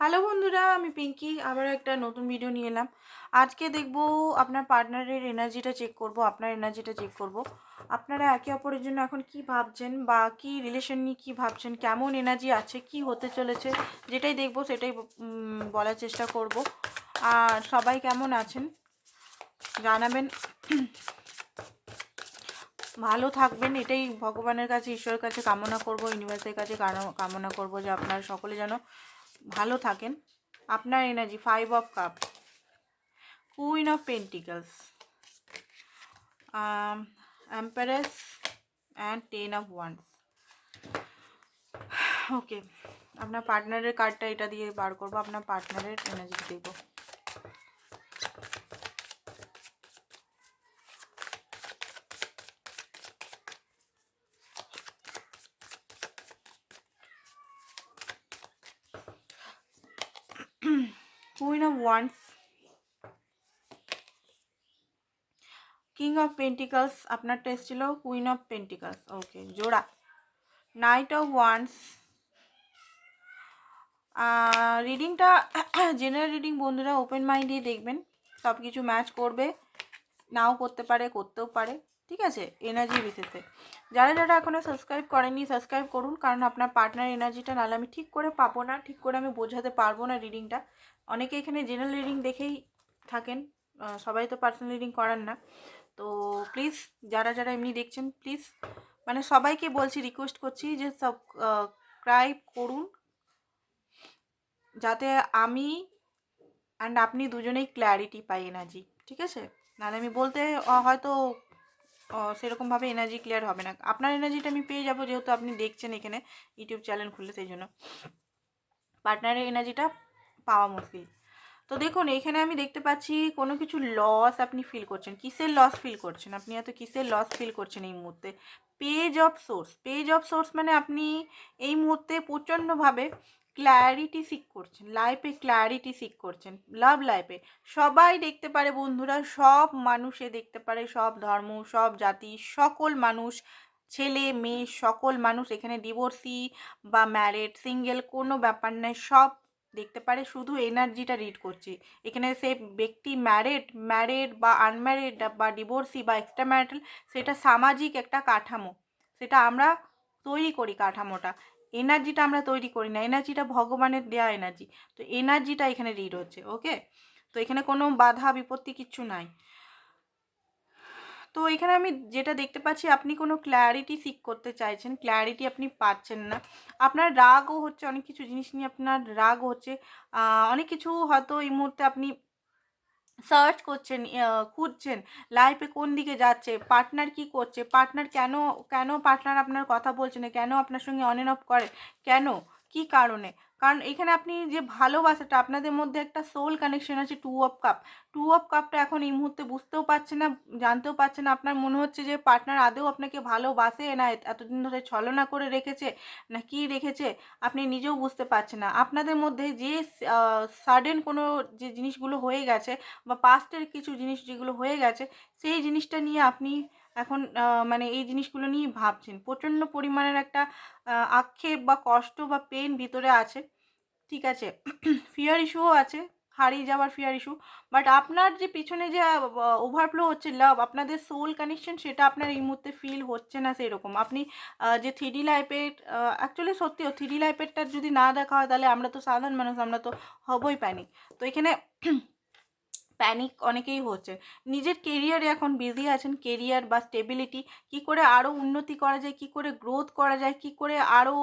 Hello বন্ধুরা, আমি পিঙ্কি। আবার একটা নতুন ভিডিও নিয়ে এলাম। আজকে দেখব আপনার পার্টনারের এনার্জিটা চেক করব, আপনার এনার্জিটা চেক করব। আপনারা একে অপরের জন্য এখন কি ভাবছেন বা কি রিলেশন নিয়ে কী ভাবছেন, কেমন এনার্জি আছে, কি হতে চলেছে, যেটাই দেখব, সেটাই বলার চেষ্টা করব। আর সবাই কেমন আছেন? জানাবেন। ভালো থাকবেন, এটাই ভগবানের কাছে, ঈশ্বরের কাছে কামনা করব ইউনিভার্সের কাছে কামনা করব যে আপনারা সকলে যেন ভালো থাকেন। আপনার energy five of cups queen of pentacles empress and ten of wands okay আপনার পার্টনারের কার্ডটা এটা দিয়ে বার করব, আপনার পার্টনারের এনার্জি দেখব queen of wands king of pentacles আপনারটা এসেছিল কুইন অফ পেন্টিকালস ওকে জোড়া নাইট অফ ওয়ান্স রিডিংটা জেনারেল রিডিং বন্ধুরা ওপেন মাইন্ডে দেখবেন। সব কিছু ম্যাচ করবে। নাও করতে পারে, করতেও পারে। ঠিক আছে? এনার্জি বিশেষে যারা যারা এখনও সাবস্ক্রাইব করেননি সাবস্ক্রাইব করুন, কারণ আপনার পার্টনার এনার্জিটা নাহলে আমি ঠিক করে পাবো না, ঠিক করে আমি বোঝাতে পারব না রিডিংটা অনেকে এখানে জেনারেল রিডিং দেখেই থাকেন সবাই তো পার্সোনাল রিডিং করান না। তো প্লিজ যারা যারা এমনি দেখছেন প্লিজ মানে সবাইকে বলছি রিকোয়েস্ট করছি যে সাবস্ক্রাইব করুন। যাতে আমি অ্যান্ড আপনি দুজনেই ক্ল্যারিটি পাই এনার্জি ঠিক আছে? নাহলে আমি বলতে হয়তো সেরকমভাবে এনার্জি ক্লিয়ার হবে না। আপনার এনার্জিটা আমি পেয়ে যাব যেহেতু আপনি দেখছেন এখানে ইউটিউব চ্যানেল খুলে সেই জন্য। পার্টনারের এনার্জিটা পাওয়া মুশকিল। তো দেখুন, এখানে আমি দেখতে পাচ্ছি কোনো কিছু লস আপনি ফিল করছেন। কিসের লস ফিল করছেন? আপনি এত কিসের লস ফিল করছেন এই মুহূর্তে? Page of swords page of swords মানে আপনি এই মুহূর্তে প্রচণ্ডভাবে ক্ল্যারিটি সিক করছেন লাইফে ক্ল্যারিটি সিক করছেন লাভ লাইফে সবাই দেখতে পারে বন্ধুরা, সব মানুষে দেখতে পারে, সব ধর্ম, সব জাতি, সকল মানুষ, ছেলে, মেয়ে, সকল মানুষ এখানে ডিভোর্সি বা ম্যারেড সিঙ্গেল কোনো ব্যাপার নয়, সব দেখতে পারে, শুধু এনার্জিটা রিড করছি। এখানে সে ব্যক্তি ম্যারেড ম্যারেড বা আনম্যারেড বা ডিভোর্সি বা এক্সট্রা ম্যারিটাল সেটা সামাজিক একটা কাঠামো। সেটা আমরা তৈরি করি কাঠামোটা। এনার্জিটা আমরা তৈরি করি না। এনার্জিটা ভগবানের দেয়া এনার্জি তো এনার্জিটা এখানে রিড হচ্ছে ওকে তো এখানে কোনো বাধা বিপত্তি কিচ্ছু নাই। তো এখানে আমি যেটা দেখতে পাচ্ছি, আপনি কোনো ক্ল্যারিটি সিক করতে চাইছেন ক্ল্যারিটি আপনি পাচ্ছেন না। আপনার রাগও হচ্ছে, অনেক কিছু জিনিস নিয়ে আপনার রাগ হচ্ছে। অনেক কিছু হয়তো এই মুহূর্তে আপনি সার্চ করছেন খুঁজছেন লাইফে কোন দিকে যাচ্ছে পার্টনার কি করছে পার্টনার কেন কেন পার্টনার আপনার কথা বলছে না, কেন আপনার সঙ্গে অন অফ করে, কেন, কি কারণে? কারণ এখানে আপনি যে ভালোবাসাটা, আপনাদের মধ্যে একটা সোল কানেকশন আছে two of cups two of কাপটা এখন এই মুহূর্তে বুঝতেও পারছে না, জানতেও পারছে না। আপনার মনে হচ্ছে যে পার্টনার আদৌ আপনাকে ভালোবাসে না এতদিন ধরে ছলনা করে রেখেছে, না কি রেখেছে, আপনি নিজেও বুঝতে পারছেন না। আপনাদের মধ্যে যে সাডেন কোনো যে জিনিসগুলো হয়ে গেছে বা পাস্টের কিছু জিনিস যেগুলো হয়ে গেছে, সেই জিনিসটা নিয়ে আপনি এখন মানে এই জিনিসগুলো নিয়ে ভাবছেন। প্রচণ্ড পরিমাণের একটা আক্ষেপ বা কষ্ট বা পেন ভিতরে আছে। ঠিক আছে ফিয়ার ইস্যুও আছে, হারিয়ে যাওয়ার ফিয়ার ইস্যু বাট আপনার যে পিছনে যে ওভারফ্লো হচ্ছে লাভ আপনাদের সোল কানেকশন সেটা আপনার এই মুহূর্তে ফিল হচ্ছে না সেরকম। আপনি যে থ্রিডি লাইফের অ্যাকচুয়ালি সত্যিও থ্রিডি লাইফেরটা যদি না দেখা হয় তাহলে আমরা তো সাধারণ মানুষ, আমরা তো হবই প্যানিক তো এখানে প্যানিক অনেকেই হচ্ছে। নিজের কেরিয়ারে এখন বিজি আছেন কেরিয়ার বা স্টেবিলিটি কি করে আরও উন্নতি করা যায়, কি করে গ্রোথ করা যায়, কি করে আরও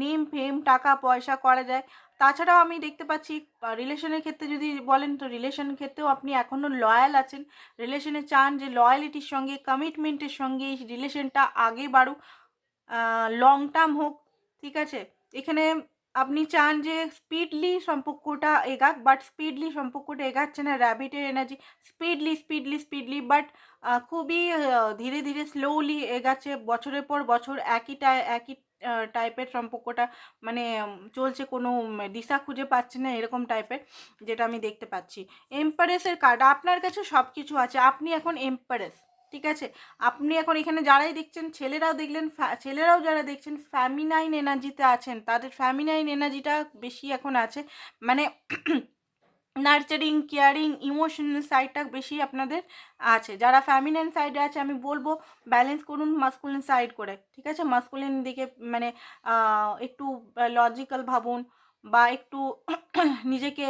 নেম ফেম টাকা, পয়সা করা যায়। তাছাড়াও আমি দেখতে পাচ্ছি রিলেশনের ক্ষেত্রে যদি বলেন তো রিলেশনের ক্ষেত্রেও আপনি এখনও লয়াল আছেন। রিলেশনে চান যে লয়ালিটির সঙ্গে কমিটমেন্টের সঙ্গে এই রিলেশনটা আগে বাড়ুক লং টার্ম হোক, ঠিক আছে? এখানে আপনি চান যে স্পিডলি সম্পর্কটা এগাক বাট স্পিডলি সম্পর্কটা এগাচ্ছে না। র্যাবিটের energy speedily speedily speedily but খুবই ধীরে ধীরে স্লোলি এগাচ্ছে। বছরের পর বছর একই টাই একই টাইপের সম্পর্কটা মানে চলছে। কোনো দিশা খুঁজে পাচ্ছে না এরকম টাইপের যেটা আমি দেখতে পাচ্ছি। এম্পারেসের কার্ড আপনার কাছে সব কিছু আছে। আপনি এখন এম্পারেস ঠিক আছে? আপনি এখন এখানে যারাই দেখছেন, ছেলেরাও দেখলেন ছেলেরাও যারা দেখছেন ফ্যামিনাইন এনার্জিতে আছেন, তাদের ফ্যামিনাইন এনার্জিটা বেশি এখন আছে। মানে নার্চারিং কেয়ারিং ইমোশনাল সাইডটা বেশি আপনাদের আছে। যারা ফ্যামিনাইন সাইডে আছে, আমি বলব ব্যালেন্স করুন মাস্কুলিন সাইড করে, ঠিক আছে? মাস্কুলিন দিকে মানে একটু লজিক্যাল ভাবুন বা একটু নিজেকে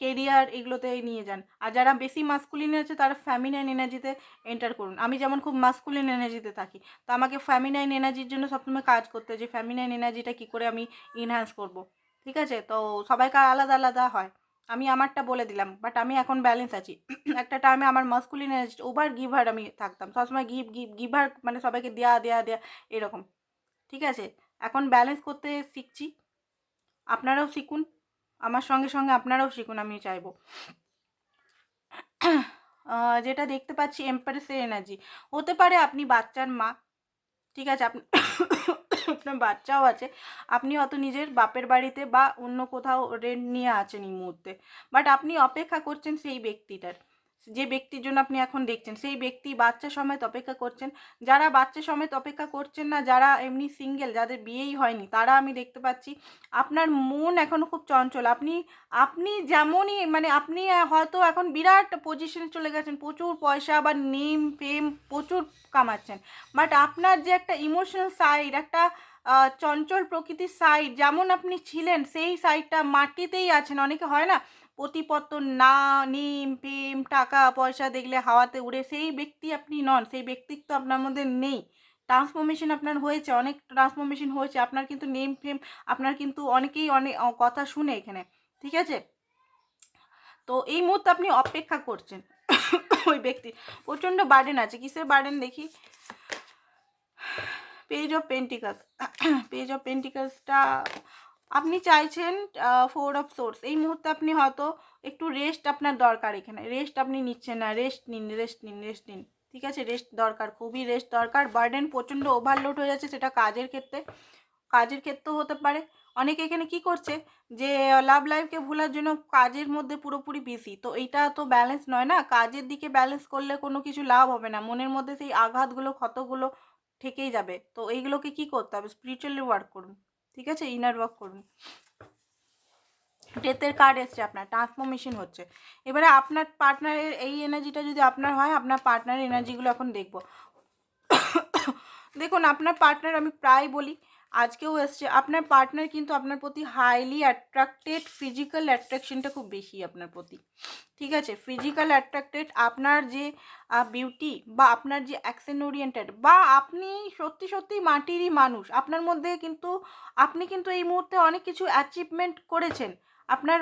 কেরিয়ার এগুলোতে নিয়ে যান। আর যারা বেশি মাস্কুলিন আছে তারা ফ্যামিনাইন এনার্জিতে এন্টার করুন। আমি যেমন খুব মাস্কুলিন এনার্জিতে থাকি, তো আমাকে ফ্যামিনাইন এনার্জির জন্য সবসময় কাজ করতে যে ফ্যামিনাইন এনার্জিটা কী করে আমি ইনহ্যান্স করব? ঠিক আছে? তো সবাইকার আলাদা আলাদা হয়। আমি আমারটা বলে দিলাম বাট আমি এখন ব্যালেন্স আছি। একটা টাইমে আমার মাস্কুলিন এনার্জি ওভার গিভার আমি থাকতাম। সবসময় গিভ গিভ গিভার মানে সবাইকে দেয়া দেয়া দেয়া এরকম। ঠিক আছে? এখন ব্যালেন্স করতে শিখছি। আপনারাও শিখুন। আমার সঙ্গে সঙ্গে আপনারাও শিখুন আমি চাইব। যেটা দেখতে পাচ্ছি এম্পারেসের এনার্জি হতে পারে আপনি বাচ্চার মা, ঠিক আছে? আপনি আপনার বাচ্চাও আছে। আপনি হয়তো নিজের বাপের বাড়িতে বা অন্য কোথাও রেন্ট নিয়ে আছেন এই মুহূর্তে। বাট আপনি অপেক্ষা করছেন সেই ব্যক্তিটার। যে ব্যক্তির জন্য আপনি এখন দেখছেন, সেই ব্যক্তি বাচ্চা সমেত অপেক্ষা করছেন। যারা বাচ্চা সমেত অপেক্ষা করছেন না, যারা এমনি সিঙ্গেল যাদের বিয়েই হয়নি, তারা আমি দেখতে পাচ্ছি, আপনার মন এখনও খুব চঞ্চল। আপনি আপনি যেমনই মানে আপনি হয়তো এখন বিরাট পজিশনে চলে গেছেন, প্রচুর পয়সা বা নেম ফেম প্রচুর কামাচ্ছেন। বাট আপনার যে একটা ইমোশনাল সাইড একটা চঞ্চল প্রকৃতির সাইড যেমন আপনি ছিলেন, সেই সাইডটা মাটিতেই আছেন। অনেকে হয় না প্রতিপত্তন না, নিম ফেম টাকা, পয়সা দেখলে হাওয়াতে উড়ে সেই ব্যক্তি আপনি নন, সেই ব্যক্তিত্ব আপনার মধ্যে নেই। ট্রান্সফরমেশন আপনার হয়েছে, অনেক ট্রান্সফরমেশন হয়েছে, আপনার কিন্তু নেম ফেম আপনার কিন্তু অনেকেই অনেক কথা শুনে এখানে, ঠিক আছে? তো এই মুহূর্তে আপনি অপেক্ষা করছেন ওই ব্যক্তি, প্রচণ্ড বার্ডেন আছে, কিসের বার্ডেন দেখি? Page of pentacles page of পেন্টিকাসটা আপনি চাইছেন ফোর অফ সোর্স এই মুহূর্তে আপনি হয়তো একটু রেস্ট আপনার দরকার এখানে। রেস্ট আপনি নিচ্ছেন না। রেস্ট নিন রেস্ট নিন রেস্ট নিন। ঠিক আছে? রেস্ট দরকার, খুবই রেস্ট দরকার। বার্ডেন প্রচণ্ড ওভারলোড হয়ে যাচ্ছে সেটা কাজের ক্ষেত্রে। কাজের ক্ষেত্রেও হতে পারে। অনেকে এখানে কি করছে যে লাভ লাইফকে ভোলার জন্য কাজের মধ্যে পুরোপুরি বিজি তো এইটা তো ব্যালেন্স নয় না? কাজের দিকে ব্যালেন্স করলে কোনো কিছু লাভ হবে না। মনের মধ্যে সেই আঘাতগুলো, ক্ষতগুলো থেকেই যাবে। তো এইগুলোকে কি করতে হবে? স্পিরিচুয়ালি ওয়ার্ক করুন। ঠিক আছে? ইনার ওয়ার্ক করুন। ডেথের কার্ড এসছে আপনার ট্রান্সফরমেশন হচ্ছে। এবারে আপনার পার্টনারের এই এনার্জিটা যদি আপনার হয়, আপনার পার্টনারের এনার্জিগুলো এখন দেখব। দেখুন, আপনার পার্টনার আমি প্রায় বলি। আজকেও এসছে। আপনার পার্টনার কিন্তু আপনার প্রতি হাইলি অ্যাট্রাক্টেড ফিজিক্যাল অ্যাট্রাকশনটা খুব বেশি আপনার প্রতি। ঠিক আছে? ফিজিক্যাল অ্যাট্রাক্টেড আপনার যে বিউটি বা আপনার যে অ্যাকশন ওরিয়েন্টেড বা আপনি সত্যি সত্যি মাটিরই মানুষ, আপনার মধ্যে কিন্তু, আপনি কিন্তু এই মুহূর্তে অনেক কিছু অ্যাচিভমেন্ট করেছেন। আপনার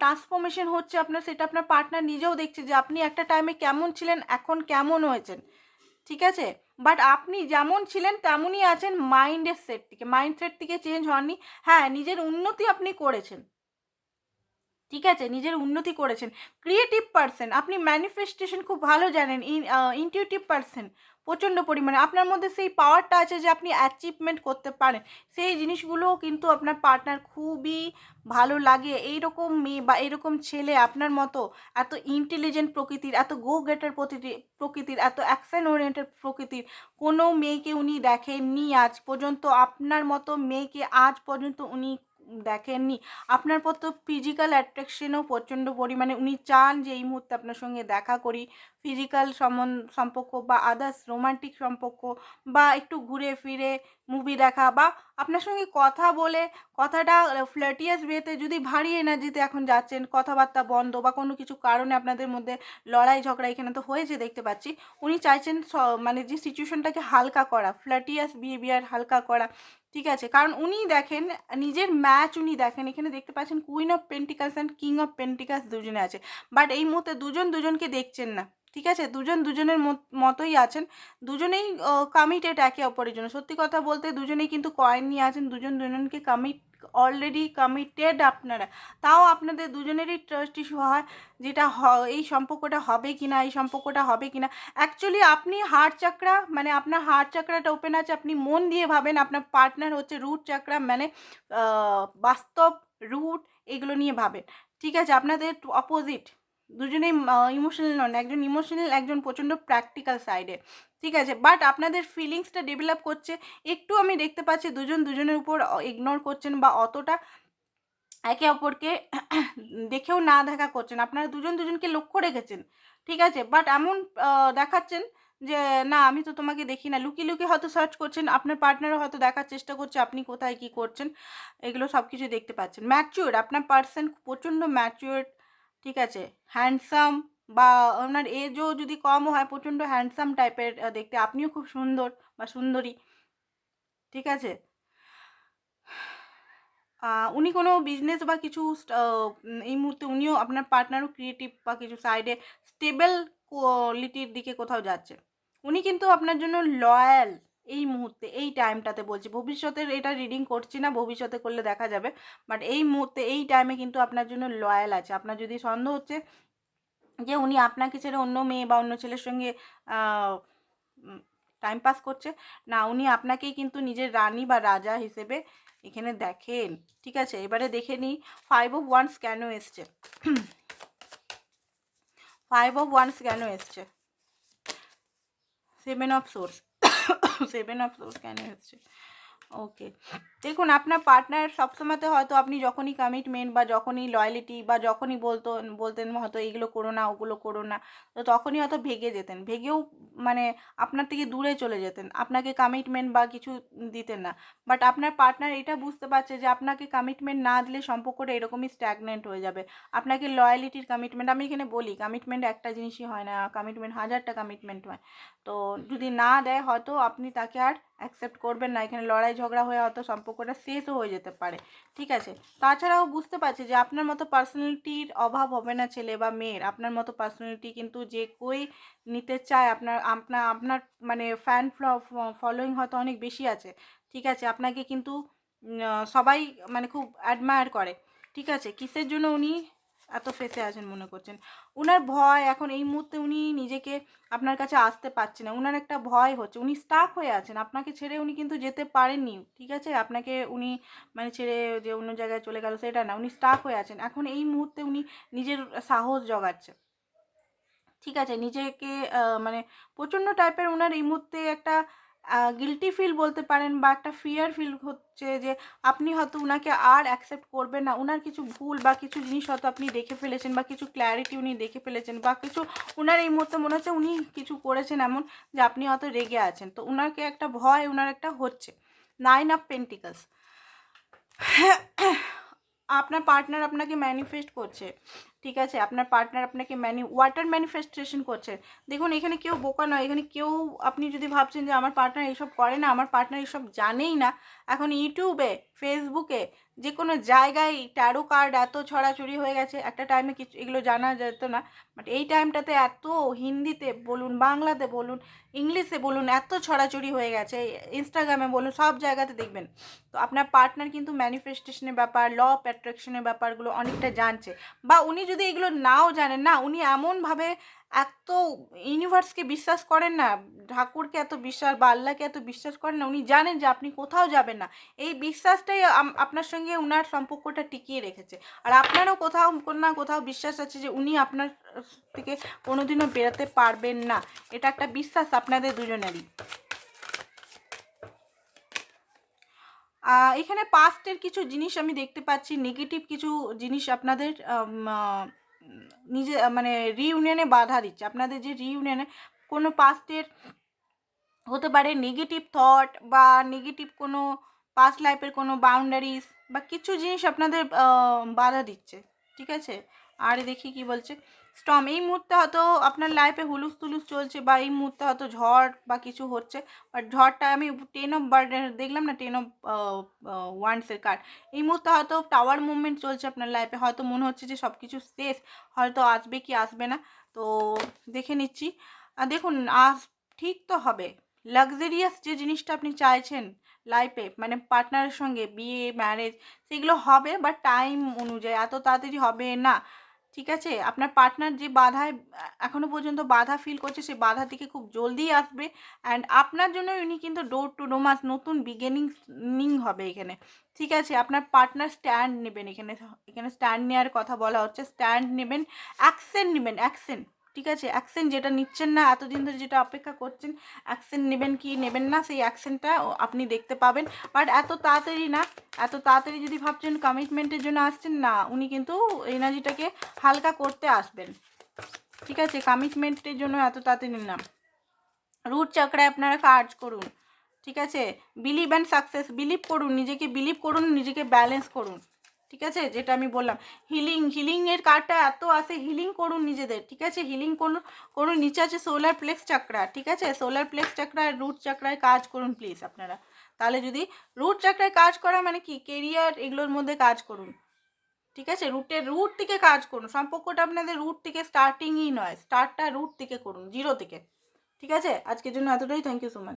ট্রান্সফরমেশন হচ্ছে আপনার, সেটা আপনার পার্টনার নিজেও দেখছে যে আপনি একটা টাইমে কেমন ছিলেন, এখন কেমন হয়েছেন। ঠিক আছে? বাট আপনি যেমন ছিলেন, তেমনই আছেন মাইন্ডের সেট থেকে। মাইন্ড সেট থেকে চেঞ্জ হননি। হ্যাঁ নিজের উন্নতি আপনি করেছেন। ঠিক আছে? নিজের উন্নতি করেছেন। ক্রিয়েটিভ পার্সন আপনি ম্যানিফেস্টেশন খুব ভালো জানেন ইনটিউটিভ পার্সন প্রচণ্ড পরিমাণে। আপনার মধ্যে সেই পাওয়ারটা আছে যে আপনি অ্যাচিভমেন্ট করতে পারেন। সেই জিনিসগুলোও কিন্তু আপনার পার্টনার খুবই ভালো লাগে। এইরকম মেয়ে বা এরকম ছেলে আপনার মতো, এত ইন্টেলিজেন্ট প্রকৃতির, এত গো গেটার প্রকৃতির, এত অ্যাকশন ওরিয়েন্টেড প্রকৃতির কোনো মেয়েকে উনি দেখেননি আজ পর্যন্ত। আপনার মতো মেয়েকে আজ পর্যন্ত উনি দেখেননি। আপনার পর তো ফিজিক্যাল অ্যাট্রাকশনও প্রচণ্ড পরিমাণে উনি চান যে এই মুহূর্তে আপনার সঙ্গে দেখা করি। ফিজিক্যাল সম্পর্ক বা আদার্স রোমান্টিক সম্পর্ক বা একটু ঘুরে ফিরে মুভি দেখা বা আপনার সঙ্গে কথা বলে, কথাটা ফ্ল্যাটিয়াস ওয়েতে যদি ভারী এনার্জিতে এখন যাচ্ছেন, কথাবার্তা বন্ধ বা কোনো কিছু কারণে আপনাদের মধ্যে লড়াই ঝগড়া এখানে তো হয়েছে দেখতে পাচ্ছি, উনি চাইছেন মানে যে সিচুয়েশনটাকে হালকা করা ফ্ল্যাটিয়াস বিহেভিয়ার হালকা করা ঠিক আছে? কারণ উনি দেখেন, নিজের ম্যাচ উনি দেখেন। এখানে দেখতে পাচ্ছেন queen of pentacles and king of pentacles দুজনে আছে। বাট এই মুহূর্তে দুজন দুজনকে দেখছেন না। ঠিক আছে? দুজন দুজনের মত- মতোই আছেন। দুজনেই কমিটেড একে অপরের জন্য। সত্যি কথা বলতে দুজনেই কিন্তু কয়েন নিয়ে আছেন। দুজন দুজনকে কমিট অলরেডি কমিটেড আপনারা। তাও আপনাদের দুজনেরই ট্রাস্ট ইস্যু হয় যেটা এই সম্পর্কটা হবে কি না এই সম্পর্কটা হবে কি না অ্যাকচুয়ালি আপনি হার চাকরা মানে আপনার হার চাকরাটা ওপেন আছে, আপনি মন দিয়ে ভাবেন, আপনার পার্টনার হচ্ছে রুট চাকরা মানে বাস্তব রুট এগুলো নিয়ে ভাবেন। ঠিক আছে, আপনাদের অপোজিট দুজনেই ইমোশনাল নন, একজন ইমোশনাল একজন প্রচণ্ড প্র্যাকটিক্যাল সাইডে ঠিক আছে বাট আপনাদের ফিলিংসটা ডেভেলপ করছে, একটু আমি দেখতে পাচ্ছি দুজন দুজনের উপর ইগনোর করছেন বা অতটা একে অপরকে দেখেও না দেখা করছেন। আপনারা দুজন দুজনকে লক্ষ্য রেখেছেন, ঠিক আছে বাট এমন দেখাচ্ছেন যে, না, আমি তো তোমাকে দেখি না। লুকিয়ে লুকিয়ে হয়তো সার্চ করছেন, আপনার পার্টনারও হয়তো দেখার চেষ্টা করছে, আপনি কোথায় কি করছেন? এগুলো সব কিছু দেখতে পাচ্ছেন। ম্যাচিওর আপনার পার্সন প্রচণ্ড ম্যাচিওর ঠিক আছে? হ্যান্ডসাম বা ওনার এজও যদি কম হয়, প্রচণ্ড হ্যান্ডসাম টাইপের দেখতে, আপনিও খুব সুন্দর বা সুন্দরী। ঠিক আছে? উনি কোনো বিজনেস বা কিছু এই মুহূর্তে উনিও আপনার পার্টনারও ক্রিয়েটিভ বা কিছু সাইডে স্টেবল কোয়ালিটির দিকে কোথাও যাচ্ছে। উনি কিন্তু আপনার জন্য লয়াল এই মুহূর্তে, এই টাইমটাতে বলছি। ভবিষ্যতের এটা রিডিং করছি না, ভবিষ্যতে করলে দেখা যাবে। বাট এই মুহূর্তে, এই টাইমে কিন্তু আপনার জন্য লয়াল আছে। আপনার যদি সন্দেহ হচ্ছে যে উনি আপনাকে ছেড়ে অন্য মেয়ে বা অন্য ছেলের সঙ্গে টাইম পাস করছে, না, উনি আপনাকেই কিন্তু নিজের রানী বা রাজা হিসেবে এখানে দেখেন। ঠিক আছে? এবারে দেখে নিই। ফাইভ অফ ওয়ান্স কেন এসছে? ফাইভ অফ ওয়ান্স কেন এসছে? Seven of swords seven of swords কেন হচ্ছে ওকে দেখুন, আপনার পার্টনার সবসময়তে হয়তো আপনি যখনই কমিটমেন্ট বা যখনই লয়ালিটি বা যখনই বলতো, বলতেন হয়তো এইগুলো করো না, ওগুলো করো না, তো তখনই হয়তো ভেগে যেতেন। ভেগেও মানে আপনার থেকে দূরে চলে যেতেন। আপনাকে কমিটমেন্ট বা কিছু দিতেন না। বাট আপনার পার্টনার এটা বুঝতে পারছে যে আপনাকে কমিটমেন্ট না দিলে সম্পর্কটা এরকমই স্ট্যাগনেন্ট হয়ে যাবে। আপনাকে লয়ালিটির কমিটমেন্ট আমি এখানে বলি কমিটমেন্ট একটা জিনিসই হয় না কমিটমেন্ট হাজারটা কমিটমেন্ট হয়। তো যদি না দেয় হয়তো আপনি তাকে আর অ্যাকসেপ্ট করবেন না। এখানে লড়াই ঝগড়া হয়ে হয়তো সম্পর্কটা শেষও হয়ে যেতে পারে। ঠিক আছে? তাছাড়াও বুঝতে পারছি যে আপনার মতো পার্সোনালিটির অভাব হবে না ছেলে বা মেয়ের। আপনার মতো পার্সোনালিটি কিন্তু যে কই নিতে চায়, আপনার আপনার আপনার মানে ফ্যান ফলোয়িং হয়তো অনেক বেশি আছে। ঠিক আছে, আপনাকে কিন্তু সবাই মানে খুব অ্যাডমায়ার করে। ঠিক আছে, কিসের জন্য উনি এত ফেসে আছেন মনে করছেন? উনার ভয় এখন এই মুহূর্তে উনি নিজেকে আপনার কাছে আসতে পারছে না। উনার একটা ভয় হচ্ছে। উনি স্টাক হয়ে আছেন। আপনাকে ছেড়ে উনি কিন্তু যেতে পারেননি। ঠিক আছে, আপনাকে উনি মানে ছেড়ে যে অন্য জায়গায় চলে গেল সেটা না, উনি স্টাক হয়ে আছেন। এখন এই মুহূর্তে উনি নিজের সাহস জগাচ্ছে। ঠিক আছে, নিজেকে মানে প্রচণ্ড টাইপের ওনার এই মুহূর্তে একটা গিলটি ফিল বলতে পারেন বা একটা ফিয়ার ফিল হচ্ছে যে, আপনি হয়তো উনাকে আর অ্যাকসেপ্ট করবেন না। উনার কিছু ভুল বা কিছু জিনিস হয়তো আপনি দেখে ফেলেছেন বা কিছু ক্ল্যারিটি উনি দেখে ফেলেছেন বা কিছু উনার এই মুহূর্তে মনে হচ্ছে উনি কিছু করেছেন এমন যে, আপনি হয়তো রেগে আছেন। তো উনাকে একটা ভয়, উনার একটা হচ্ছে। নাইন অফ পেন্টিকালস আপনার পার্টনার আপনাকে ম্যানিফেস্ট করছে। ঠিক আছে? আপনার পার্টনার আপনাকে ম্যানি ওয়াটার ম্যানিফেস্টেশন করছে। দেখুন, এখানে কেউ বোকা নয়। এখানে কেউ, আপনি যদি ভাবছেন যে আমার পার্টনার এইসব করে না, আমার পার্টনার এইসব জানেই না, এখন ইউটিউবে ফেসবুকে যে কোনো জায়গায় ট্যারো কার্ড এত ছড়াছড়ি হয়ে গেছে, একটা টাইমে কিছু, এগুলো জানা যেত না বাট এই টাইমটাতে এত হিন্দিতে বলুন, বাংলাতে বলুন, ইংলিশে বলুন, এত ছড়াছড়ি হয়ে গেছে ইনস্টাগ্রামে বলুন, সব জায়গাতে দেখবেন। তো আপনার পার্টনার কিন্তু ম্যানিফেস্টেশনের ব্যাপার ল অফ অ্যাট্রাকশনের ব্যাপারগুলো অনেকটা জানছে, বা উনি যদি এগুলো নাও জানেন, না, উনি এমনভাবে এত ইউনিভার্সকে বিশ্বাস করেন না, ঠাকুরকে এত বিশ্বাস বা আল্লাহকে এত বিশ্বাস করেন না, উনি জানেন যে আপনি কোথাও যাবেন না। এই বিশ্বাসটাই আপনার সঙ্গে উনার সম্পর্কটা টিকিয়ে রেখেছে। আর আপনারও কোথাও না কোথাও বিশ্বাস আছে যে উনি আপনার থেকে কোনোদিনও বেরোতে পারবেন না। এটা একটা বিশ্বাস আপনাদের দুজনেরই। এখানে পাস্টের কিছু জিনিস আমি দেখতে পাচ্ছি নেগেটিভ কিছু জিনিস আপনাদের নিজে মানে রিইউনিয়নে বাধা দিচ্ছে। আপনাদের যে রিউনিয়নে কোনো পাস্টের হতে পারে নেগেটিভ থট বা নেগেটিভ কোনো পাস্ট লাইফের কোনো বাউন্ডারিজ বা কিছু জিনিস আপনাদের বাধা দিচ্ছে। ঠিক আছে? আর দেখি কি বলছে। স্টম এই মুহূর্তে হয়তো আপনার লাইফে হুলুস তুলুস চলছে বা এই মুহূর্তে হয়তো ঝড় বা কিছু হচ্ছে বাট ঝড়টা আমি টেন অফ বার্ড দেখলাম না টেন অফ ওয়ান্সের কার্ড এই মুহূর্তে হয়তো টাওয়ার মুভমেন্ট চলছে আপনার লাইফে হয়তো মনে হচ্ছে যে সব কিছু শেষ, হয়তো আসবে কি আসবে না, তো দেখে নিচ্ছি। দেখুন আস ঠিক তো হবে। লাক্সারিয়াস যে জিনিসটা আপনি চাইছেন লাইফে মানে পার্টনারের সঙ্গে, বিয়ে ম্যারেজ সেগুলো হবে বা টাইম অনুযায়ী এত তাড়াতাড়ি হবে না। ঠিক আছে? আপনার পার্টনার যে বাধায় এখনও পর্যন্ত বাধা ফিল করছে, সে বাধা থেকে খুব জলদি আসবে। অ্যান্ড আপনার জন্য উনি কিন্তু ডোর টু রোমান্স নতুন বিগিনিং হবে এখানে। ঠিক আছে? আপনার পার্টনার স্ট্যান্ড নেবেন এখানে। এখানে স্ট্যান্ড নেওয়ার কথা বলা হচ্ছে। স্ট্যান্ড নেবেন অ্যাকশন নেবেন অ্যাকশন ঠিক আছে? অ্যাকশন যেটা নিচ্ছেন না, এতদিন ধরে যেটা অপেক্ষা করছেন অ্যাকশন নেবেন কি নেবেন না, সেই অ্যাকশনটা আপনি দেখতে পাবেন। বাট এত তাড়াতাড়ি না, এত তাড়াতাড়ি যদি ভাবছেন কমিটমেন্টের জন্য আসছেন, না, উনি কিন্তু এনার্জিটাকে হালকা করতে আসবেন। ঠিক আছে? কমিটমেন্টের জন্য এত তাড়াতাড়ি না। রুট চক্রায় আপনারা কাজ করুন। ঠিক আছে? বিলিভ অ্যান্ড সাকসেস বিলিভ করুন, নিজেকে বিলিভ করুন, নিজেকে ব্যালেন্স করুন। ঠিক আছে? যেটা আমি বললাম। হিলিং হিলিংয়ের কার্ডটা এত আসে হিলিং করুন নিজেদের, ঠিক আছে? হিলিং করুন করুন, নিচে আছে সোলার প্লেক্স চাকরা ঠিক আছে? সোলার প্লেক্স চাকরা রুট চাকরায় কাজ করুন প্লিজ আপনারা। তাহলে যদি রুট চাকরায় কাজ করা মানে কি? কেরিয়ার এগুলোর মধ্যে কাজ করুন। ঠিক আছে? রুটের রুট থেকে কাজ করুন। সম্পর্কটা আপনাদের রুট থেকে স্টার্টিংই নয়। স্টার্টটা রুট থেকে করুন জিরো থেকে। ঠিক আছে? আজকের জন্য এতটাই। Thank you so much